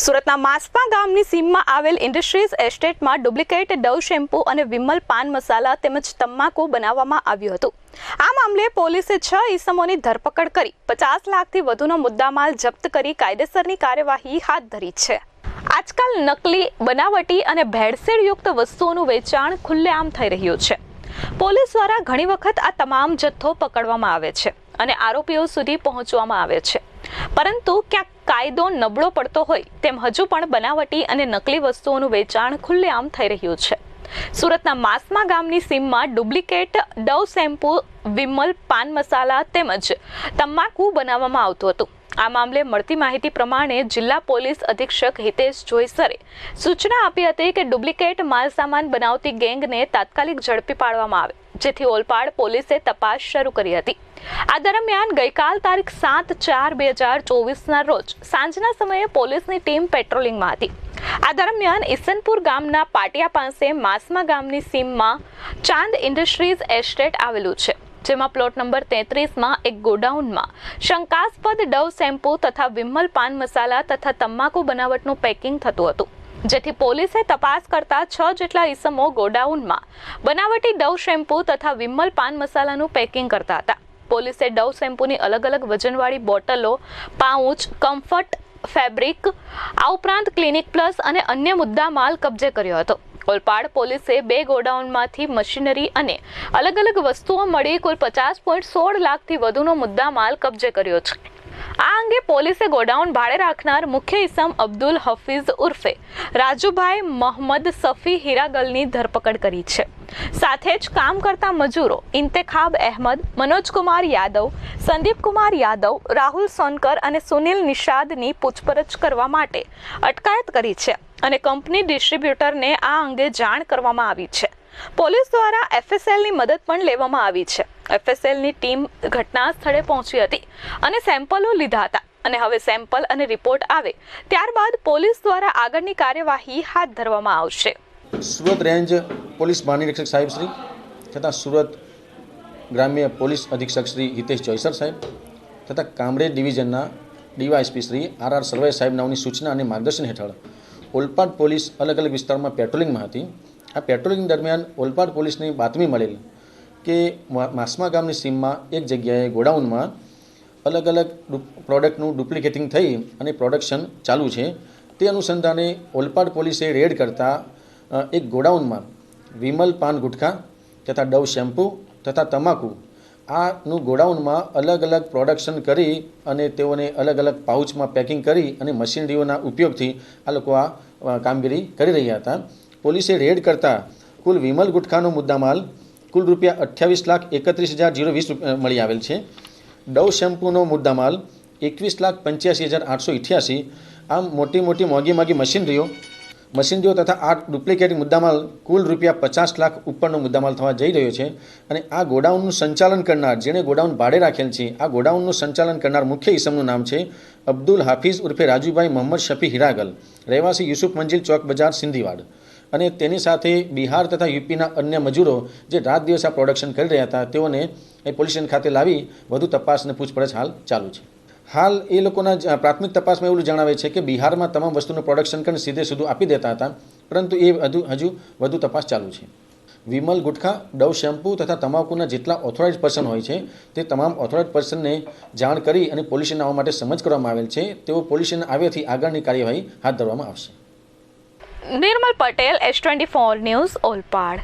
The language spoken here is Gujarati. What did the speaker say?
સુરતના માસપા ગામની સીમમાં આવેલ ઇન્ડસ્ટ્રીઝ એસ્ટેટમાં ડુપ્લિકેટ ડવ શેમ્પૂ અને વિમલ પાન મસાલા તેમજ તમાકુ બનાવવામાં આવ્યું હતું. આ મામલે પોલીસે છ ઈસમોની ધરપકડ કરી પચાસ લાખથી વધુનો મુદ્દામાલ જપ્ત કરી કાયદેસરની કાર્યવાહી હાથ ધરી છે. આજકાલ નકલી, બનાવટી અને ભેળસેળયુક્ત વસ્તુઓનું વેચાણ ખુલ્લેઆમ થઈ રહ્યું છે. પોલીસ દ્વારા ઘણી વખત આ તમામ જથ્થો પકડવામાં આવે છે અને આરોપીઓ સુધી પહોંચવામાં આવે છે. પરંતુ ક્યાંક કાયદો નબળો પડતો હોય, તેમ હજુ પણ બનાવટી અને નકલી વસ્તુઓનું વેચાણ ખુલ્લેઆમ થઈ રહ્યું છે. સુરતના માસમા ગામની સીમમાં duplicate Dove shampoo, Vimal, pan masala તેમજ તમાકુ બનાવવામાં આવતું હતું. આ મામલે મળતી માહિતી પ્રમાણે જિલ્લા પોલીસ અધિક્ષક હિતેશ જોઈસરે સૂચના આપી હતી કે ડુપ્લિકેટ માલસામાન બનાવતી ગેંગને તાત્કાલિક ઝડપી પાડવામાં આવે, જેથી ઓલપાડ પોલીસે તપાસ શરૂ કરી હતી. આ દરમિયાન ગઈકાલ તારીખ સાત ચાર બે હજાર ચોવીસના રોજ સાંજના સમયે પોલીસની ટીમ પેટ્રોલિંગમાં હતી. આ દરમિયાન ઈસનપુર ગામના પાટિયા પાસે માસમા ગામની સીમમાં ચાંદ ઇન્ડસ્ટ્રીઝ એસ્ટેટ આવેલું છે. જેમાં પ્લોટ નંબર તેત્રીસમાં એક ગોડાઉનમાં શંકાસ્પદ ડવ શેમ્પૂ તથા વિમલ પાન મસાલા તથા તમાકુ બનાવટનું પેકિંગ થતું હતું. જેથી પોલીસે તપાસ કરતા છ જેટલા ઈસમો ગોડાઉનમાં બનાવટી ડવ શેમ્પૂ તથા વિમલ પાન મસાલાનું પેકિંગ કરતા હતા. પોલીસે ડવ શેમ્પૂની અલગ અલગ વજનવાળી બોટલો, પાઉચ, કમ્ફર્ટ ફેબ્રિક, આ ઉપરાંત ક્લિનિક પ્લસ અને અન્ય મુદ્દા માલ કબજે કર્યો હતો. ઓલપાડ પોલીસે બે ગોડાઉનમાંથી મશીનરી અને અલગ અલગ વસ્તુઓ મળી કુલ પચાસ પોઈન્ટ સોળ લાખથી વધુનો મુદ્દા માલ કબજે કર્યો છે. આ અંગે પોલીસે ગોડાઉન ભાડે રાખનાર મુખ્ય ઇસમ અબ્દુલ હફીઝ ઉર્ફે રાજુભાઈ મોહમ્મદ સફી હિરાગલની ધરપકડ કરી છે. સાથે જ કામ કરતા મજૂરો ઇન્તેખાબ અહેમદ, મનોજકુમાર યાદવ, સંદીપકુમાર યાદવ, રાહુલ સોનકર અને સુનિલ નિષાદની પૂછપરછ કરવા માટે અટકાયત કરી છે અને કંપની ડિસ્ટ્રીબ્યુટરને આ અંગે જાણ કરવામાં આવી છે. પોલીસ દ્વારા એફએસએલની મદદ પણ લેવામાં આવી છે. એફએસએલની ટીમ ઘટના સ્થળે પહોંચી હતી અને સેમ્પલો લીધા હતા. અને હવે સેમ્પલ અને રિપોર્ટ આવે ત્યારબાદ પોલીસ દ્વારા આગળની કાર્યવાહી હાથ ધરવામાં આવશે. સુરત રેન્જ પોલીસ મહાનિરીક્ષક સાહેબ શ્રી તથા સુરત ગ્રામ્ય પોલીસ અધિક્ષક શ્રી હિતેશ જોયસર સાહેબ તથા Kamrej ડિવિઝનના DySP Shri R R Sarvai સાહેબ નામની સૂચના અને માર્ગદર્શન હેઠળ ઓલપાડ પોલીસ અલગ અલગ વિસ્તારમાં પેટ્રોલિંગમાં હતી. આ પેટ્રોલિંગ દરમિયાન ઓલપાડ પોલીસની બાતમી મળેલ કે માસમા ગામની સીમમાં એક જગ્યાએ ગોડાઉનમાં અલગ અલગ પ્રોડક્ટનું ડુપ્લિકેટિંગ થઈ અને પ્રોડક્શન ચાલુ છે. તે અનુસંધાને ઓલપાડ પોલીસે રેડ કરતા એક ગોડાઉનમાં વિમલ પાન ગુટખા તથા ડવ શેમ્પૂ તથા તમાકુ આનું ગોડાઉનમાં અલગ અલગ પ્રોડક્શન કરી અને તેઓને અલગ અલગ પાઉચમાં પેકિંગ કરી અને મશીનરીઓના ઉપયોગથી આ લોકો આ કામગીરી કરી રહ્યા હતા. પોલીસે રેડ કરતા કુલ વિમલ ગુટખાનો મુદ્દામાલ કુલ રૂપિયા અઠ્યાવીસ લાખ એકત્રીસ હજાર જીરો વીસ રૂપિયા મળી આવેલ છે. ડવ શેમ્પૂનો મુદ્દામાલ એકવીસ લાખ પંચ્યાસી હજાર આઠસો ઇઠ્યાસી. આમ મોટી મોટી મોંઘી મોંઘી મશીનરીઓ મશીનરીઓ તથા આ ડુપ્લિકેટ મુદ્દામાલ કુલ રૂપિયા પચાસ લાખ ઉપરનો મુદ્દામાલ થવા જઈ રહ્યો છે અને આ ગોડાઉનનું સંચાલન કરનાર જેણે ગોડાઉન ભાડે રાખેલ છે, આ ગોડાઉનનું સંચાલન કરનાર મુખ્ય ઇસમનું નામ છે અબ્દુલ હાફિઝ ઉર્ફે રાજુભાઈ મોહમ્મદ શફી હિરાગલ. રહેવાસી યુસુફ મંજિલ ચોક બજાર સિંધીવાડ. અને તેની સાથે બિહાર તથા યુપીના અન્ય મજૂરો જે રાત દિવસ આ પ્રોડક્શન કરી રહ્યા હતા, તેઓને એ પોલીસ સ્ટેશન ખાતે લાવી વધુ તપાસ અને પૂછપરછ હાલ ચાલુ છે. હાલ એ લોકોના પ્રાથમિક તપાસમાં એવું જણાવે છે કે બિહારમાં તમામ વસ્તુનું પ્રોડક્શન કરીને સીધે સીધું આપી દેતા હતા, પરંતુ એ હજુ હજુ વધુ તપાસ ચાલુ છે. વિમલ ગુટખા, ડવ શેમ્પૂ તથા તમાકુના જેટલા ઓથોરાઇઝ પર્સન હોય છે, તે તમામ ઓથોરાઇઝ પર્સનને જાણ કરી અને પોલીસને આવવા માટે સમજ કરવામાં આવેલ છે. તેઓ પોલીસને આવ્યાથી આગળની કાર્યવાહી હાથ ધરવામાં આવશે. Nirmal Patel S twenty four news Olpad.